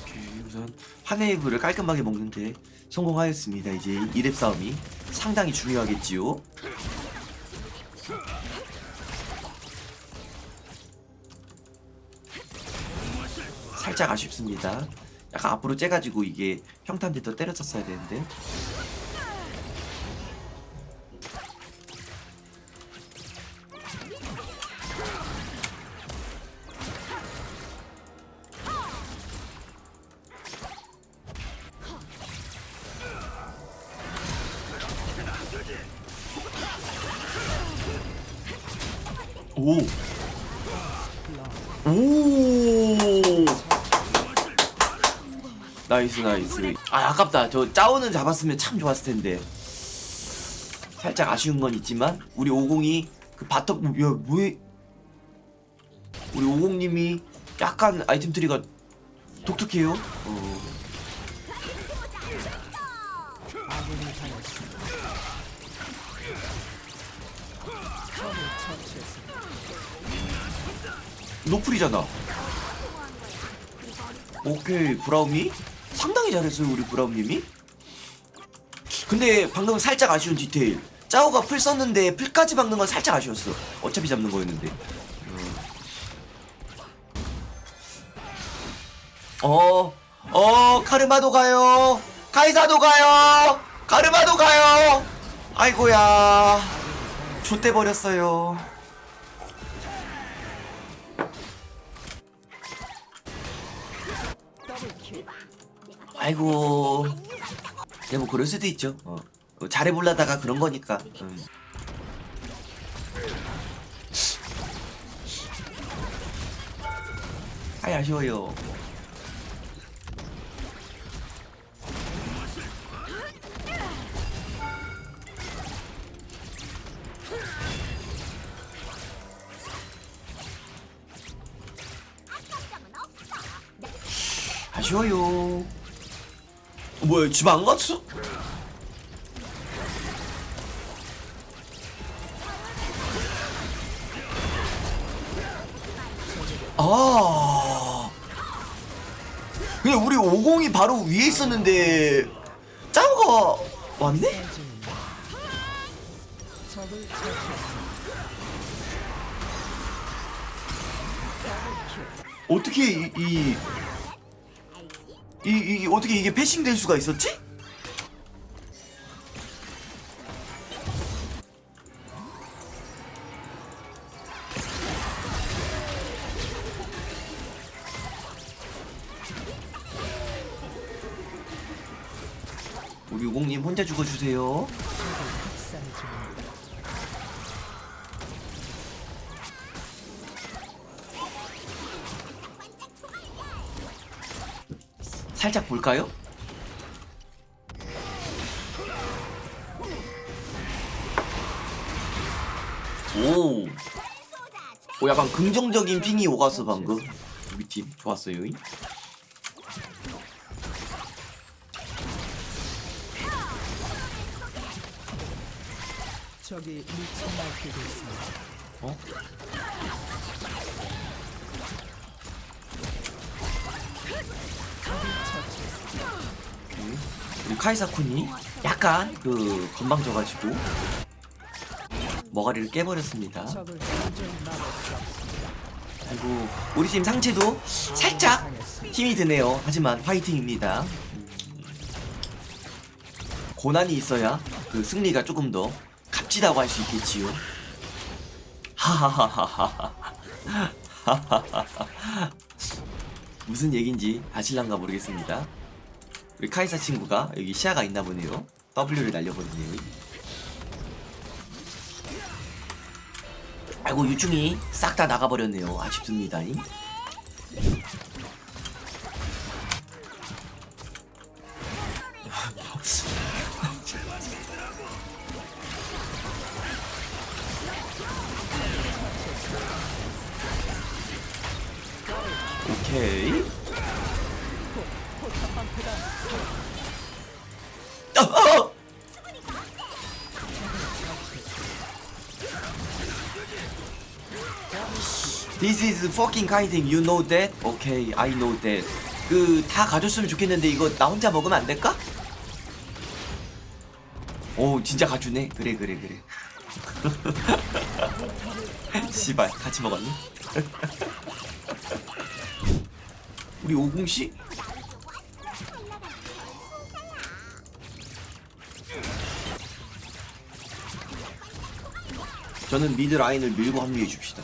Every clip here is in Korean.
오케이, 우선 한해이브를 깔끔하게 먹는데 성공하였습니다. 이제 2렙 싸움이 상당히 중요하겠지요. 살짝 아쉽습니다. 약간 앞으로 째가지고 이게 평탄대 더 때려쳤어야 되는데. 오. 오. 나이스 나이스. 아 아깝다. 저 짜오는 잡았으면 참 좋았을 텐데. 살짝 아쉬운 건 있지만 우리 50이 그 바텀 야 뭐해? 우리 50님이 약간 아이템 트리가 독특해요. 어. 노플이잖아. 오케이 브라움이 상당히 잘했어요 우리 브라움님이. 근데 방금 살짝 아쉬운 디테일. 짜오가 풀 썼는데 풀까지 박는 건 살짝 아쉬웠어. 어차피 잡는 거였는데. 어, 어, 카르마도 가요. 카이사도 가요. 카르마도 가요. 아이고야. 좆돼 버렸어요. 아이고. 네, 뭐 그럴 수도 있죠. 어. 어, 잘해보려다가 그런 거니까. 음. 아이 아쉬워요. 아쉬워요. 어, 뭐야 집 안 갔어? 아. 그냥 우리 50이 바로 위에 있었는데 짜오가 왔네? 어떻게 이, 이, 이, 이 어떻게 이게 패싱 될 수가 있었지? 우리 우공님 혼자 죽어주세요. 살짝 볼까요? 오. 오 약간 긍정적인 핑이 오갔어 방금. 우리 팀 좋았어요. 미쳐 날뛰고 있습니다. 어? 우리 카이사쿤이 약간 그 건방져가지고 머가리를 깨버렸습니다. 그리고 우리 팀 상체도 살짝 힘이 드네요. 하지만 화이팅입니다. 음. 고난이 있어야 그 승리가 조금 더 값지다고 할 수 있겠지요. 하하하하하. 무슨 얘긴지 아실란가 모르겠습니다. 우리 카이사 친구가 여기 시야가 있나 보네요. W를 날려버리네요. 아이고 유충이 싹 다 나가버렸네요. 아쉽습니다. 오케이. 어, 어! This is fucking kiting. You know that? Okay, I know that. 그 다 가졌으면 좋겠는데 이거 나 혼자 먹으면 안 될까? 오 진짜 가주네. 그래 그래 그래. 씨발 같이 먹었니? 우리 오공씨? 저는 미드 라인을 밀고 합류해 줍시다.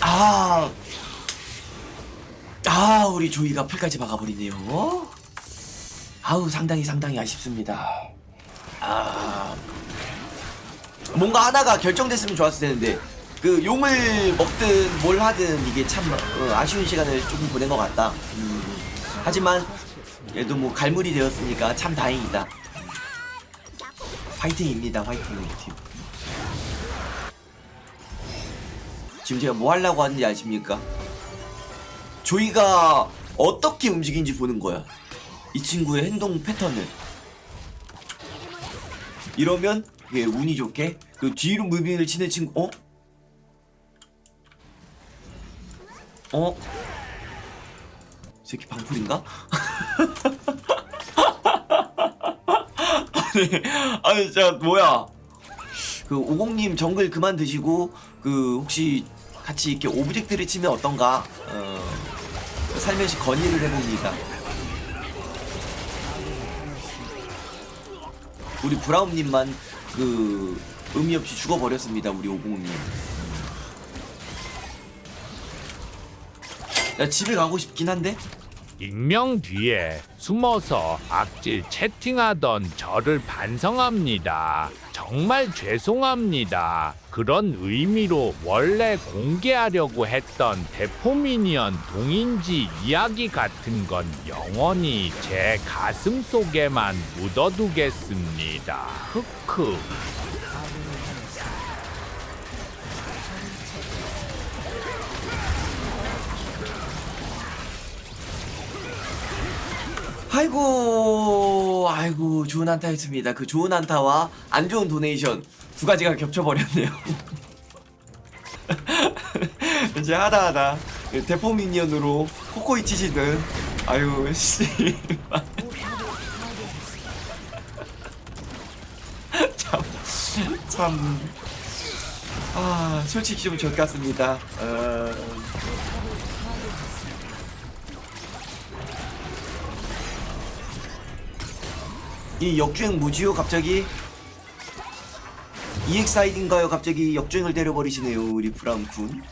아, 아 우리 조이가 풀까지 막아버리네요. 아우 상당히 상당히 아쉽습니다. 아 뭔가 하나가 결정됐으면 좋았을 텐데 그 용을 먹든 뭘 하든 이게 참 어, 아쉬운 시간을 조금 보낸 것 같다. 음, 하지만 그래도 뭐 갈물이 되었으니까 참 다행이다. 화이팅입니다, 화이팅 우리 팀. 지금 제가 뭐 하려고 하는지 아십니까? 조이가 어떻게 움직이는지 보는 거야. 이 친구의 행동 패턴을. 이러면 이게 운이 좋게 그 뒤로 무빙을 치는 친구 어? 어? 이 새끼 방풀인가? 아니, 아니 진짜 뭐야? 그 오공님 정글 그만 드시고 그 혹시 같이 이렇게 오브젝트를 치면 어떤가? 어, 살며시 건의를 해봅니다. 우리 브라움님만 그 의미 없이 죽어버렸습니다 우리 오공님 야 집에 가고 싶긴 한데 익명 뒤에 숨어서 악질 채팅하던 저를 반성합니다. 정말 죄송합니다. 그런 의미로 원래 공개하려고 했던 대포미니언 동인지 이야기 같은 건 영원히 제 가슴 속에만 묻어두겠습니다. 흑흑. 아이고 아이고 좋은 한타였습니다. 그 좋은 한타와 안 좋은 도네이션 두 가지가 겹쳐버렸네요. 이제 하다하다 그 대포 미니언으로 코코이 치시든. 아유 씨. 참, 참, 아, 솔직히 좀 적같습니다. 어... 이 역주행 뭐지요, 갑자기? EXID인가요? 갑자기 역주행을 때려버리시네요, 우리 브라움군.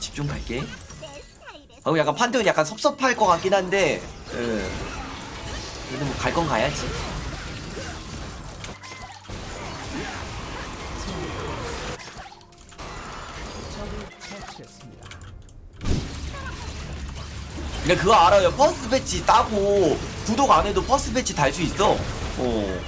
집중 갈게. 어, 약간 판테온 약간 섭섭할 것 같긴 한데, 예. 그래도 뭐 갈 건 가야지. 근데 그거 알아요. 퍼스트 배치 따고 구독 안 해도 퍼스트 배치 달 수 있어. 어.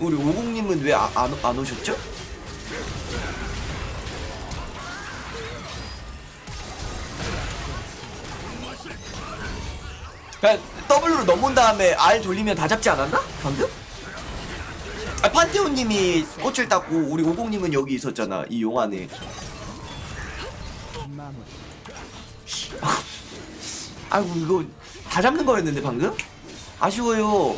우리 오공님은 왜 안 안 오셨죠? W로 넘은 다음에 R 돌리면 다 잡지 않았나? 방금? 아, 판테온님이 꽃을 땄고 우리 오공님은 여기 있었잖아 이 용 안에. 아이고 이거 다 잡는 거였는데 방금? 아쉬워요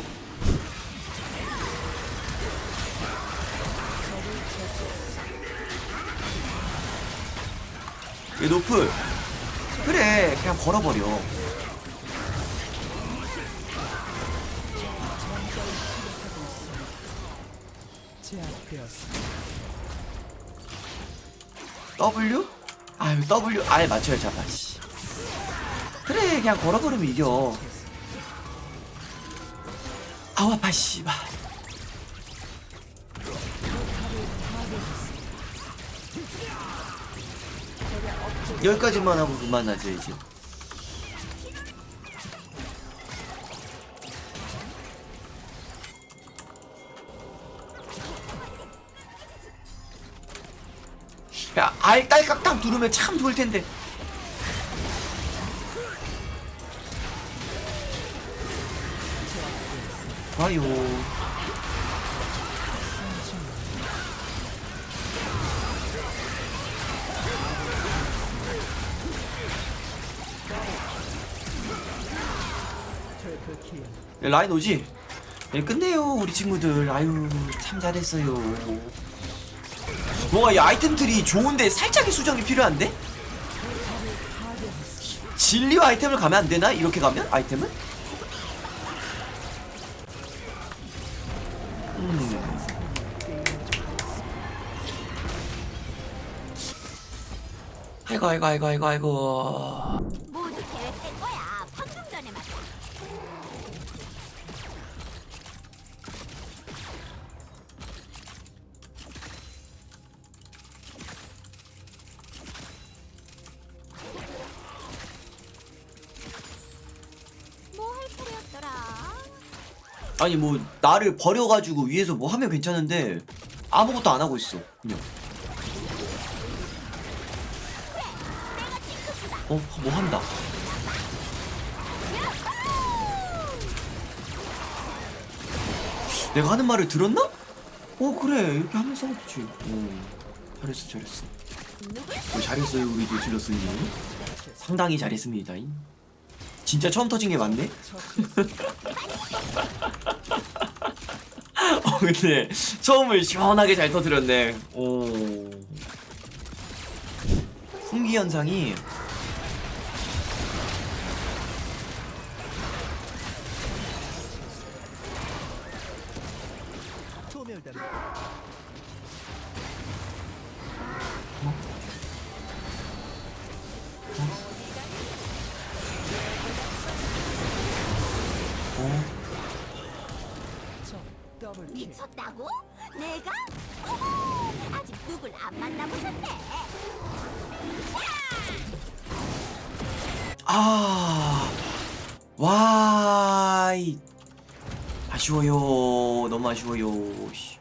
얘 노플 그래 그냥 걸어버려 W? 아유 W 아예 맞춰야 잡아 씨. 그래 그냥 걸어버리면 이겨 아우 아파 씨발 여기까지만 하고 그만하자 이제 알 딸깍딱 누르면 참 좋을 텐데. 야, 라인 오지? 예, 끝내요 우리 친구들 아유 참 잘했어요 뭔가 이 아이템들이 좋은데 살짝의 수정이 필요한데? 진리와 아이템을 가면 안 되나? 이렇게 가면? 아이템은? 음. 아이고 아이고 아이고 아이고 아이고 아니 뭐 나를 버려가지고 위에서 뭐 하면 괜찮은데 아무것도 안 하고 있어 그냥. 어? 뭐 한다. 내가 하는 말을 들었나? 어 그래. 이렇게 하면 싸웠지. 어. 잘했어 잘했어. 어, 잘했어요 우리도 질렀으니 상당히 잘했습니다 진짜 처음 터진 게 맞네? 어 근데 처음을 시원하게 잘 터뜨렸네. 오. 풍기 현상이 미쳤다고? 내가? 어머, 아직 누굴 안 만나보셨네. 아. 와. 이. 아쉬워요. 너무 아쉬워요. 씨.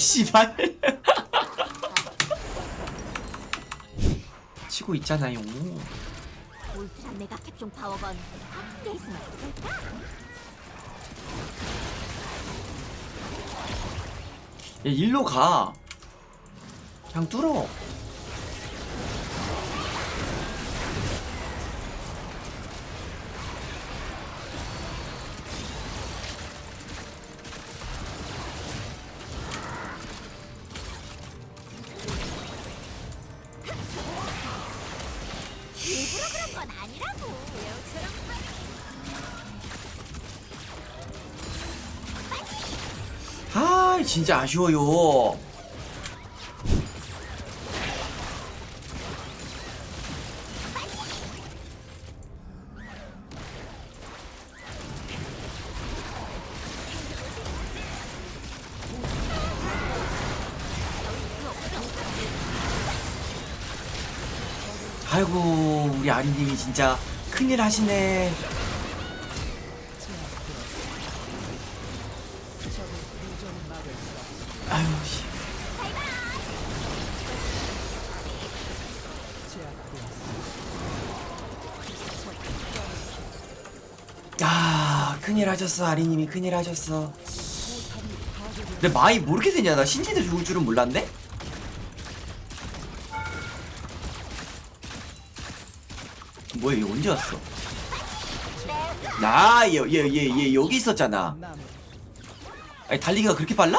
씨발. 치고 있잖아요. 울트라 메가 캡종 파워건? 야, 일로 가. 그냥 뚫어. 진짜 아쉬워요. 아이고, 우리 아리님이 진짜 큰일 하시네. 하셨어 아리님이 큰일 하셨어. 근데 마이 뭐 이렇게 되냐? 나 신지도 죽을 줄은 몰랐네? 뭐야 얘 언제 왔어? 나얘얘얘 얘, 얘 여기 있었잖아. 아니 달리기가 그렇게 빨라?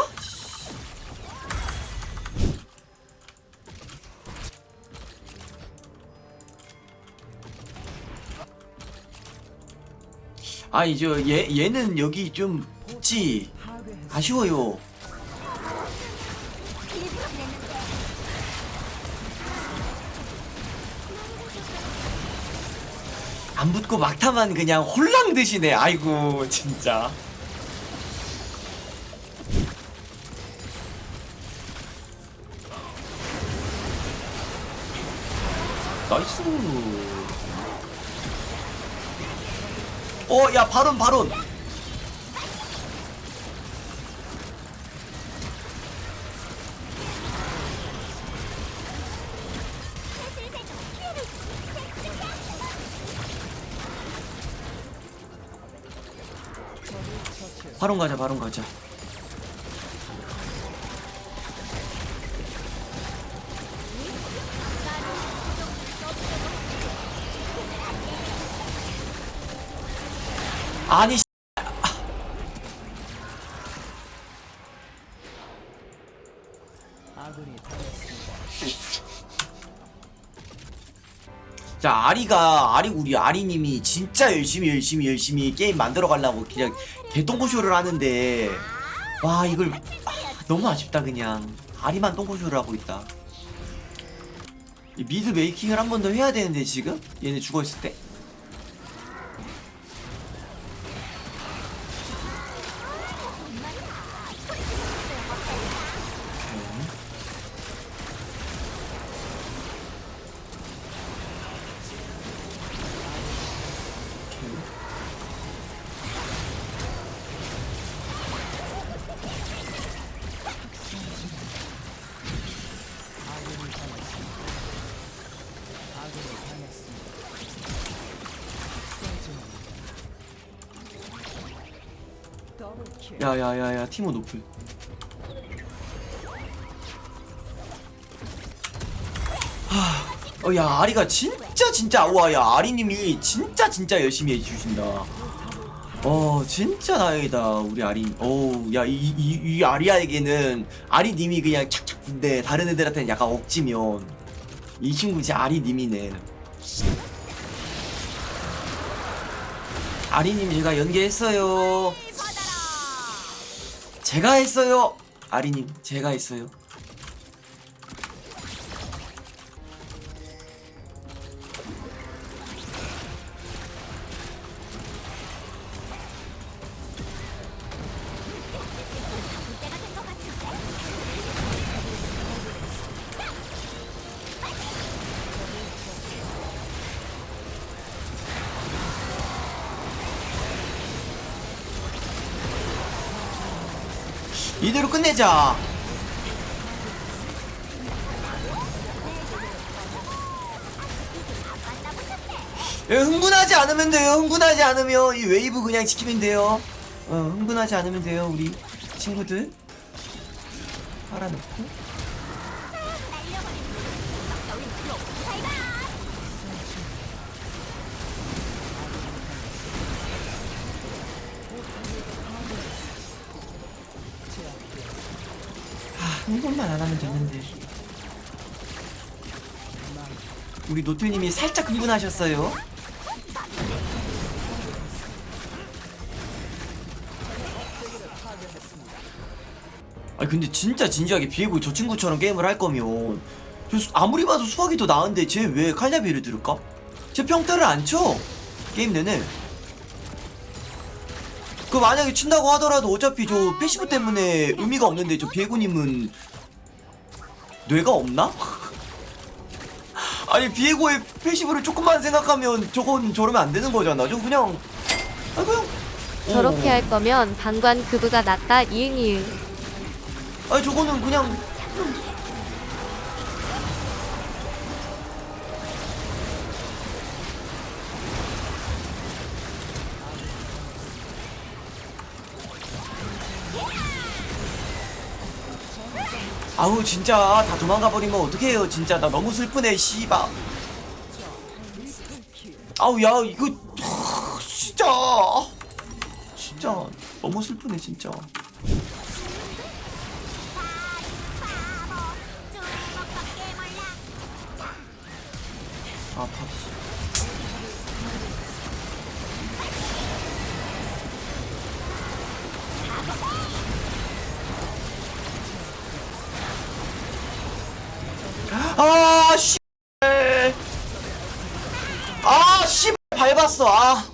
아니 저 얘 얘는 여기 좀 파괴했습니다. 아쉬워요. 안 붙고 막타만 그냥 홀랑 드시네. 아이고 진짜. 나이스. 어, 야 바론 바론. 바론 가자, 바론 가자. 아니. 자 아리가 아리 우리 아리님이 진짜 열심히 열심히 열심히 게임 만들어 가려고 그냥 개똥고쇼를 하는데 와 이걸 아, 너무 아쉽다 그냥. 아리만 똥고쇼를 하고 있다. 이 미드 메이킹을 한 번 더 해야 되는데 지금? 얘네 죽어 있을 때 야야야야 티모 노플. 어야 아리가 진짜 진짜 와야 아리님이 진짜 진짜 열심히 해주신다. 어 진짜 다행이다 우리 아리. 어야이 이, 이 아리아에게는 아리님이 그냥 착착 군데 다른 애들한테는 약간 억지면. 이 친구 진짜 아리님이네. 아리님 제가 연계했어요. 받아라. 제가 했어요. 아리님, 제가 했어요. 이대로 끝내자. 예, 흥분하지 않으면 돼요. 흥분하지 않으면 이 웨이브 그냥 지키면 돼요. 어, 흥분하지 않으면 돼요, 우리 친구들. 팔아놓고. 아, 흥분만 안 하면 되는데. 우리 노트님이 살짝 흥분하셨어요. 아니 근데 진짜 진지하게 비에고 저 친구처럼 게임을 할 거면 저 수- 아무리 봐도 수학이 더 나은데 쟤 왜 칼냐비를 들을까? 쟤 평타를 안 쳐. 게임 내내. 그 만약에 친다고 하더라도 어차피 저 패시브 때문에 의미가 없는데 저 비에고님은 뇌가 없나? 아니 비에고의 패시브를 조금만 생각하면 저건 저러면 안 되는 거잖아. 저 그냥 아 그냥 저렇게 어. 할 거면 방관 그부가 낫다 이응 이응 아니 저거는 그냥 아우 진짜. 다 도망가 버리면 어떡해요 진짜. 나 너무 슬프네 씨바. 아우 야 이거 하, 진짜. 진짜. 너무 슬프네 진짜. 아팝 밟았어.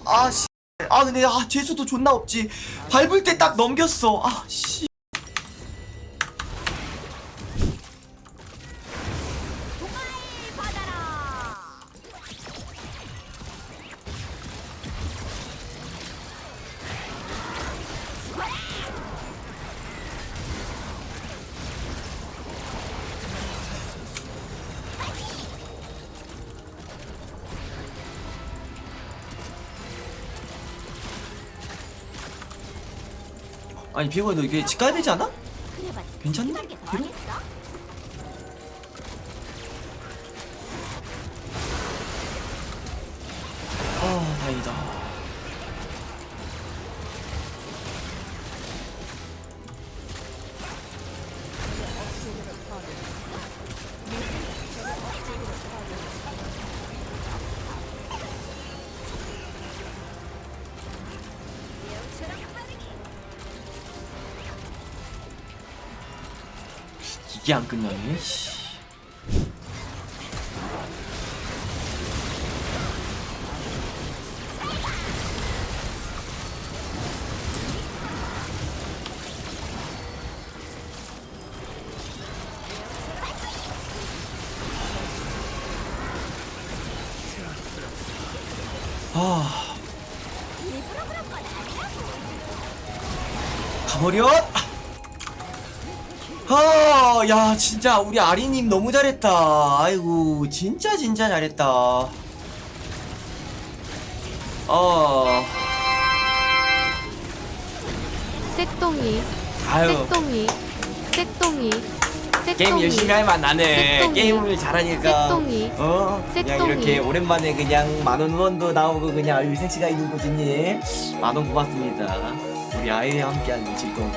아아씨. 아 근데 아 재수도 존나 없지. 밟을 때 딱 넘겼어. 아씨 아니 비고 너 이게 집 가야 되지 않아? 한개더 비록? 이게 안 끝나네 씨. 아. 가버려 아, 야, 진짜 우리 아리님 너무 잘했다. 아이고, 진짜 진짜 잘했다. 어, 쇳동이 아유, 쇳동이 쇳동이 게임 열심히 할만 나네. 쇳동이. 게임을 잘하니까. 쇳동이. 어, 그냥 쇳동이. 이렇게 오랜만에 그냥 만원 후원도 나오고 그냥 색시가 있는 고진님 만원 고맙습니다. 우리 아이와 함께하는 즐거움.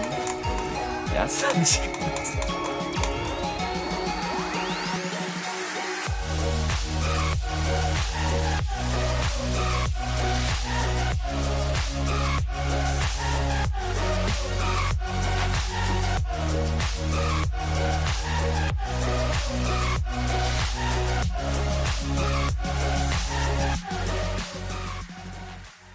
야, 3시간.